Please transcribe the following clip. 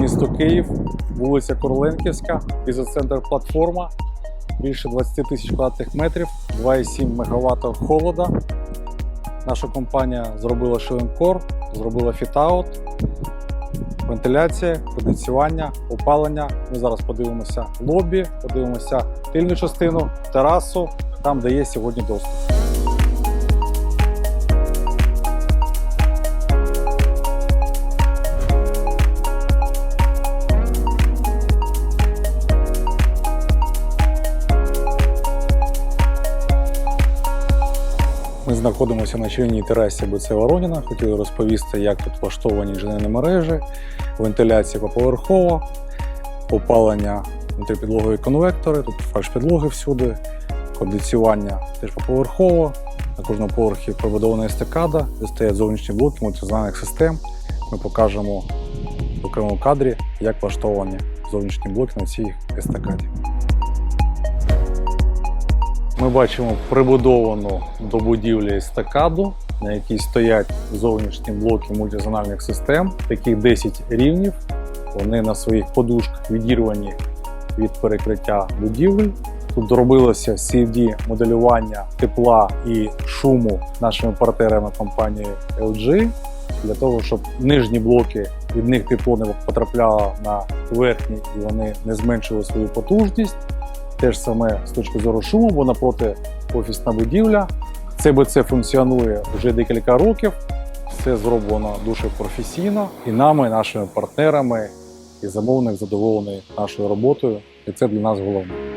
Місто Київ, вулиця Короленківська, бізнес-центр платформа, більше 20 тисяч квадратних метрів, 2,7 МВт холода. Наша компанія зробила шилинкор, зробила фітаут, вентиляція, кондиціювання, опалення. Ми зараз подивимося лобі, подивимося тильну частину, терасу, там, де є сьогодні доступ. Ми знаходимося на чільній терасі БЦ Вороніна. Хотіли розповісти, як тут влаштовані інженерні мережі, вентиляція поповерхова, опалення внутріпідлогові конвектори, тут фальш-підлоги всюди, кондиціювання теж поповерхово. На кожному поверхі пробудована естакада, де стоять зовнішні блоки мультизональних систем. Ми покажемо в окремому кадрі, як влаштовані зовнішні блоки на цій естакаді. Ми бачимо прибудовану до будівлі естакаду, на якій стоять зовнішні блоки мультизональних систем, таких 10 рівнів. Вони на своїх подушках відірвані від перекриття будівель. Тут робилося cfd моделювання тепла і шуму нашими партнерами компанії LG для того, щоб нижні блоки від них тепло не потрапляло на верхні і вони не зменшили свою потужність. Те ж саме з точки зору шуму, бо напроти офісна будівля. ЦБЦ функціонує вже декілька років. Все зроблено дуже професійно і нами, нашими партнерами, і замовник задоволений нашою роботою. І це для нас головне.